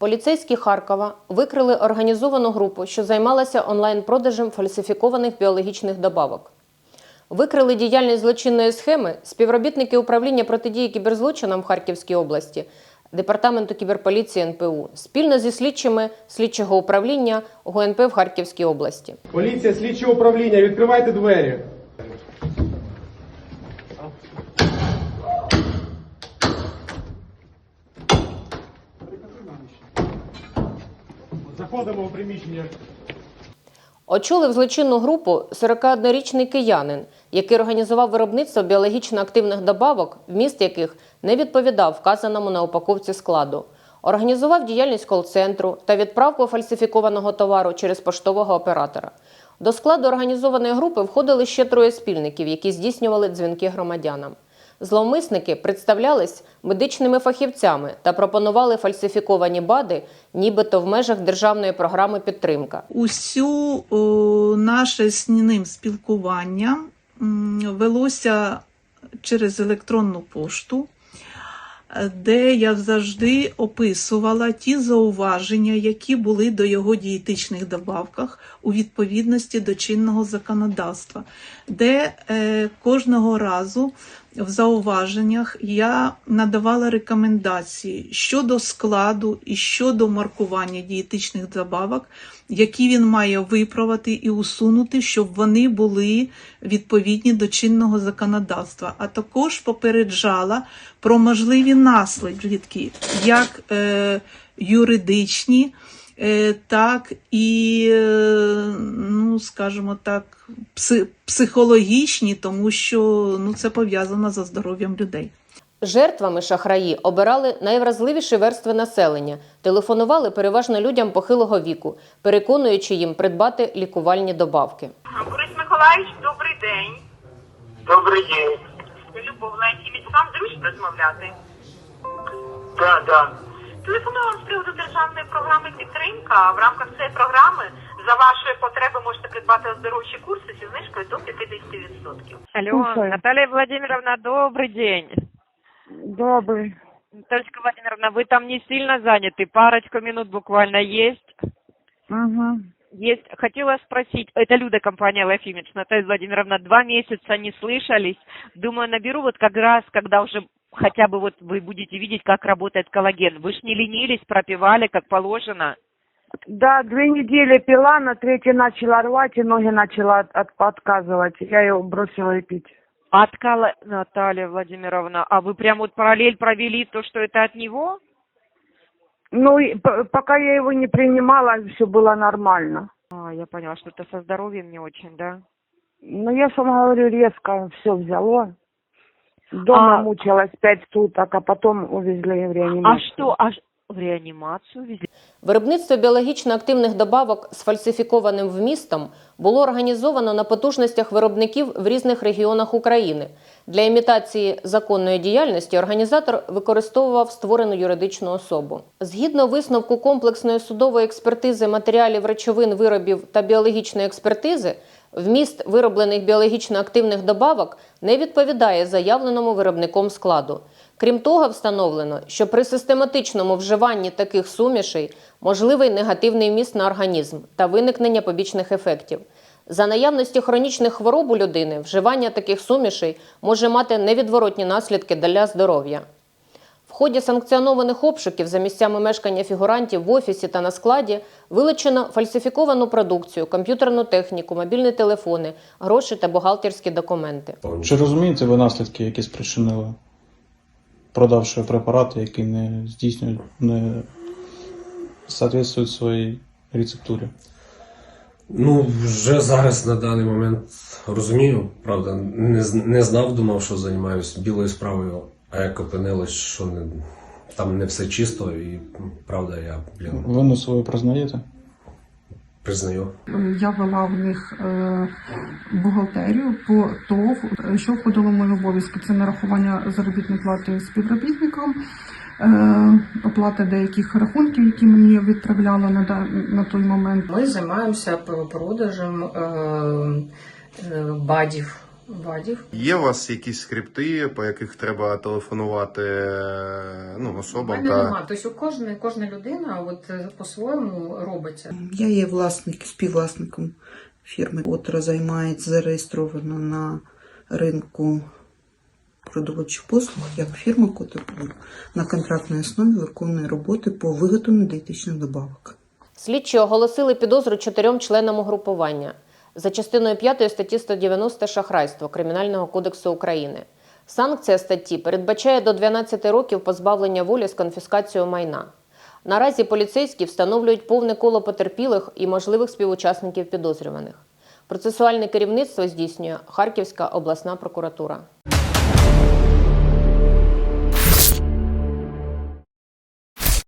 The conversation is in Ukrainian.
Поліцейські Харкова викрили організовану групу, що займалася онлайн-продажем фальсифікованих біологічних добавок. Викрили діяльність злочинної схеми співробітники управління протидії кіберзлочинам в Харківській області, департаменту кіберполіції НПУ спільно зі слідчими слідчого управління ГУНП в Харківській області. Поліція, слідче управління, відкривайте двері. Заходимо в приміщення. Очолив злочинну групу 41-річний киянин, який організував виробництво біологічно активних добавок, вміст яких не відповідав вказаному на упаковці складу. Організував діяльність кол-центру та відправку фальсифікованого товару через поштового оператора. До складу організованої групи входили ще троє спільників, які здійснювали дзвінки громадянам. Зловмисники представлялись медичними фахівцями та пропонували фальсифіковані БАДи, нібито в межах державної програми підтримка. Усю о, наше з ним спілкування велося через електронну пошту, де я завжди описувала ті зауваження, які були до його дієтичних добавках у відповідності до чинного законодавства, де е, кожного разу в зауваженнях я надавала рекомендації щодо складу і щодо маркування дієтичних добавок, які він має виправити і усунути, щоб вони були відповідні до чинного законодавства. А також попереджала про можливі наслідки, як е, юридичні, так і, е, ну скажімо так, психологічні, тому що ну, це пов'язано за здоров'ям людей. Жертвами шахраї обирали найвразливіші верстви населення, телефонували переважно людям похилого віку, переконуючи їм придбати лікувальні добавки. Борис Миколаївич, добрий день. Добрий день. Любов Леонтіміць, вам зручно розмовляти? Да, да. Телефоную вам з приводу державної програми підтримка. В рамках цієї програми за вашої потреби можете придбати оздоровчі курси зі знижкою до 50%. Алло, Слушаю. Наталья Владимировна, добрый день. Добрый. Наталья Владимировна, вы там не сильно заняты? Парочку минут буквально есть? Ага. Есть. Хотела спросить, это Люда, компания Life Image. Наталья Владимировна, два месяца не слышались. Думаю, наберу вот как раз, когда уже хотя бы вот вы будете видеть, как работает коллаген. Вы ж не ленились, пропивали, как положено. Да, две недели пила, на третьей начала рвать и ноги начала от, от- отказывать. Я ее бросила и пить. От Наталья Владимировна, а вы прям вот параллель провели то, что это от него? Ну, и пока я его не принимала, все было нормально. А, я поняла, что это со здоровьем не очень, да? Но я сама говорю, резко все взяло. Дома А- мучилась пять суток, а потом увезли в А реанимацию. что, а в реанимацию везли? Виробництво біологічно активних добавок з фальсифікованим вмістом було організовано на потужностях виробників в різних регіонах України. Для імітації законної діяльності організатор використовував створену юридичну особу. Згідно висновку комплексної судової експертизи матеріалів речовин виробів та біологічної експертизи, вміст вироблених біологічно активних добавок не відповідає заявленому виробником складу. Крім того, встановлено, що при систематичному вживанні таких сумішей можливий негативний вміст на організм та виникнення побічних ефектів. За наявності хронічних хвороб у людини вживання таких сумішей може мати невідворотні наслідки для здоров'я. В ході санкціонованих обшуків за місцями мешкання фігурантів в офісі та на складі вилучено фальсифіковану продукцію, комп'ютерну техніку, мобільні телефони, гроші та бухгалтерські документи. Чи розумієте ви наслідки, які спричинили, продавши препарати, які не здійснюють, не соответствують своїй рецептурі? Ну, вже зараз на даний момент розумію, правда, не, не знав, думав, що займаюся білою справою, а як опинилось, що не, там не все чисто, і правда, я блін, Вину свою признаєте? признаю. Я вела в них е, бухгалтерію по ТОВ, Е, що входило в мої обов'язки. Це нарахування заробітної плати співробітникам, е, оплата деяких рахунків, які мені відправляли на, на той момент. Ми займаємося продажем е, е, бадів Вадів. Є у вас якісь скрипти, по яких треба телефонувати ну, У особам мене та нема. Тобто у кожної кожна людина от по-своєму робиться. Я є власник, співвласником фірми, котра займається зареєстровано на ринку продовольчих послуг, як фірма, котра на контрактній основі виконує роботи по виготовленню дієтичних добавок. Слідчі оголосили підозру чотирьом членам угрупування за частиною 5 статті 190 шахрайство Кримінального кодексу України. Санкція статті передбачає до 12 років позбавлення волі з конфіскацією майна. Наразі поліцейські встановлюють повне коло потерпілих і можливих співучасників підозрюваних. Процесуальне керівництво здійснює Харківська обласна прокуратура.